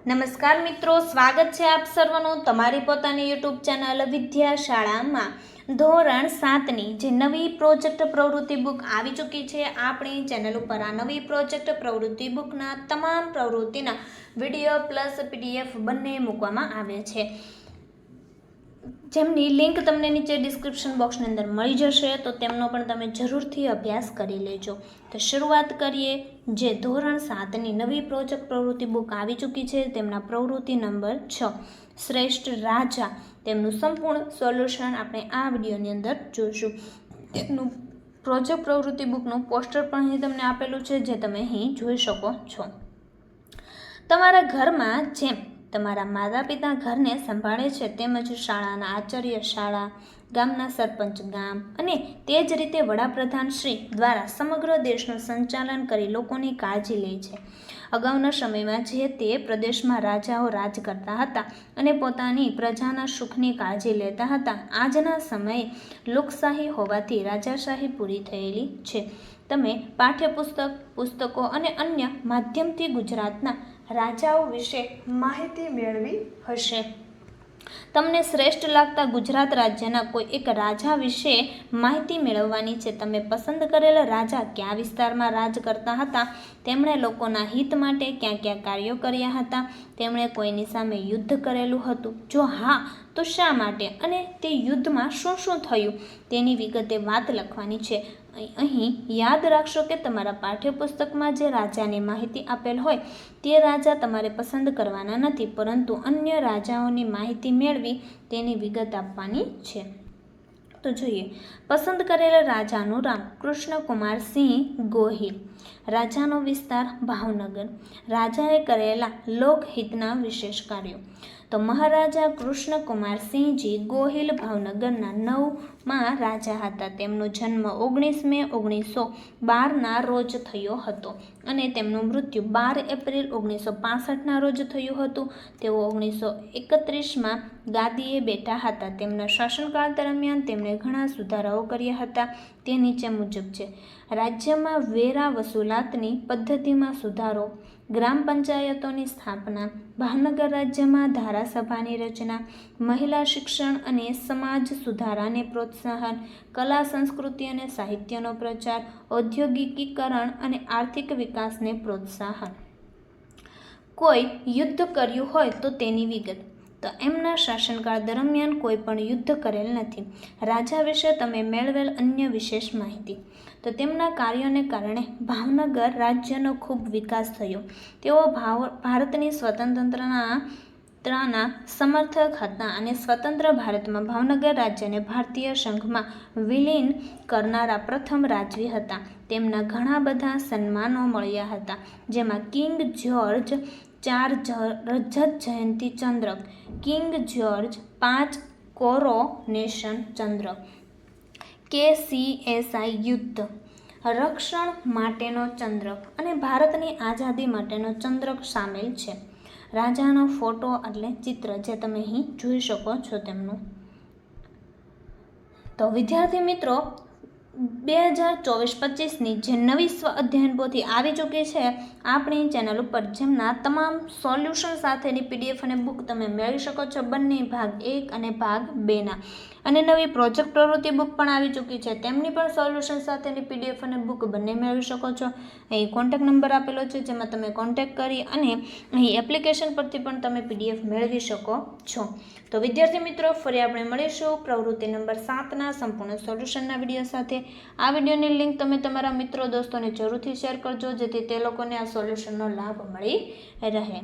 નમસ્કાર મિત્રો, સ્વાગત છે આપ સર્વનું તમારી પોતાની યુટ્યુબ ચેનલ વિદ્યા શાળામાં ધોરણ સાતની જે નવી પ્રોજેક્ટ પ્રવૃત્તિ બુક આવી ચૂકી છે, આપણી ચેનલ ઉપર આ નવી પ્રોજેક્ટ પ્રવૃત્તિ બુકના તમામ પ્રવૃત્તિના વીડિયો પ્લસ પીડીએફ બંને મૂકવામાં આવ્યા છે. જેમની લિંક તમને નીચે ડિસ્ક્રિપ્શન બોક્સની અંદર મળી જશે, તો તેમનો પણ તમે જરૂરથી અભ્યાસ કરી લેજો. તો શરૂઆત કરીએ જે ધોરણ સાતની નવી પ્રોજેક્ટ પ્રવૃત્તિ બુક આવી ચૂકી છે, તેમના પ્રવૃત્તિ નંબર છ. શ્રેષ્ઠ રાજા, તેમનું સંપૂર્ણ સોલ્યુશન આપણે આ વિડીયોની અંદર જોઈશું. તેમનું પ્રોજેક્ટ પ્રવૃત્તિ બુકનું પોસ્ટર પણ અહીં તમને આપેલું છે, જે તમે અહીં જોઈ શકો છો. તમારા ઘરમાં જેમ તમારા માતા પિતા ઘરને સંભાળે છે તેમજ શાળાના આચાર્ય શાળા, ગામના સરપંચ ગામ અને તે જ રીતે વડાપ્રધાન શ્રી દ્વારા સમગ્ર દેશનું સંચાલન કરી લોકોની કાળજી લે છે. અગાઉના સમયમાં જે તે પ્રદેશમાં રાજાઓ રાજ કરતા હતા અને પોતાની પ્રજાના સુખની કાળજી લેતા હતા, આજના સમયે લોકશાહી હોવાથી રાજાશાહી પૂરી થયેલી છે. તમે પાઠ્યપુસ્તક, પુસ્તકો અને અન્ય માધ્યમથી ગુજરાતના રાજાઓ વિશે માહિતી મેળવી હશે. તમને શ્રેષ્ઠ લાગતા ગુજરાત રાજ્યના કોઈ એક રાજા વિશે માહિતી મેળવવાની છે. તમે પસંદ કરેલા રાજા કયા વિસ્તારમાં રાજ કરતા હતા? તેમણે લોકોના હિત માટે ક્યાં ક્યાં કાર્યો કર્યા હતા? તેમણે કોઈની સામે યુદ્ધ કરેલું હતું? જો હા, તો શા માટે? અને તે યુદ્ધમાં શું શું થયું? તેની વિગતે વાત લખવાની છે. અહીં યાદ રાખશો કે તમારા પાઠ્યપુસ્તકમાં જે રાજાની માહિતી આપેલ હોય, તે રાજા તમારે પસંદ કરવાના નથી, પરંતુ અન્ય રાજાઓની માહિતી મેળવી તેની વિગત આપવાની છે. તો જોઈએ. પસંદ કરેલા રાજાનું રામ કૃષ્ણકુમાર સિંહ ગોહિલ. રાજાનો વિસ્તાર ભાવનગર. રાજાએ કરેલા લોકહિતના વિશેષ કાર્યો. તો મહારાજા કૃષ્ણકુમાર સિંહજી ગોહિલ ભાવનગરના નવમાં રાજા હતા. તેમનો જન્મ ઓગણીસ મે ઓગણીસો બારના રોજ થયો હતો અને તેમનું મૃત્યુ બાર એપ્રિલ ઓગણીસો પાસઠના રોજ થયું હતું. તેઓ ઓગણીસો એકત્રીસમાં ગાદીએ બેઠા હતા. તેમના શાસનકાળ દરમિયાન તેમણે ઘણા સુધારાઓ કર્યા હતા તે નીચે મુજબ છે. રાજ્યમાં વેરા વસૂલાતની પદ્ધતિમાં સુધારો, ગ્રામ પંચાયતોની સ્થાપના, ભાવનગર રાજ્યમાં ધારાસભાની રચના, મહિલા શિક્ષણ અને સમાજ સુધારાને પ્રોત્સાહન, કલા, સંસ્કૃતિ અને સાહિત્યનો પ્રચાર, ઔદ્યોગિકીકરણ અને આર્થિક વિકાસને પ્રોત્સાહન. કોઈ યુદ્ધ કર્યું હોય તો તેની વિગત. તો એમના શાસનકાળ દરમિયાન કોઈ પણ યુદ્ધ કરેલ નથી. રાજા વિશે તમે મેળવેલ અન્ય વિશેષ માહિતી. તો તેમના કાર્યોને કારણે ભાવનગર રાજ્યનો ખૂબ વિકાસ થયો. તેઓ ભાવ ભારતની સ્વતંત્રતાના ત્રાના સમર્થક હતા અને સ્વતંત્ર ભારતમાં ભાવનગર રાજ્યને ભારતીય સંઘમાં વિલીન કરનારા પ્રથમ રાજવી હતા. તેમના ઘણા બધા સન્માનો મળ્યા હતા, જેમાં કિંગ જ્યોર્જ, ચાર રજત જયંતિ ચંદ્રક, કિંગ જ્યોર્જ, પાંચ કોરોનેશન ચંદ્રક કે સી એસઆઈ યુદ્ધ, રક્ષણ માટેનો ચંદ્રક અને ભારતની આઝાદી માટેનો ચંદ્રક સામેલ છે. રાજાનો ફોટો એટલે ચિત્ર જે તમે અહીં જોઈ શકો છો તેમનું. તો વિદ્યાર્થી મિત્રો, બે હજાર ચોવીસ પચીસની જે નવી સ્વ અધ્યયન પોથી આવી ચૂકી છે, આપણી ચેનલ ઉપર જેમના તમામ સોલ્યુશન સાથેની પીડીએફ અને બુક તમે મેળવી શકો છો, બંને ભાગ એક અને ભાગ બેના. અને નવી પ્રોજેક્ટ પ્રવૃત્તિ બુક પણ આવી ચૂકી છે. તેમની પણ સોલ્યુશન સાથેની પીડીએફ અને બુક બંને મેળવી શકો છો. અહીં કોન્ટેક નંબર આપેલો છે, જેમાં તમે કોન્ટેક કરી અને અહીં એપ્લિકેશન પરથી પણ તમે પીડીએફ મેળવી શકો છો. તો વિદ્યાર્થી મિત્રો, ફરી આપણે મળીશું પ્રવૃત્તિ નંબર સાતના સંપૂર્ણ સોલ્યુશનના વીડિયો સાથે. આ વિડીયોની લિંક તમે તમારા મિત્રો, દોસ્તોને જરૂરથી શેર કરજો, જેથી તે લોકોને આ સોલ્યુશનનો લાભ મળી રહે.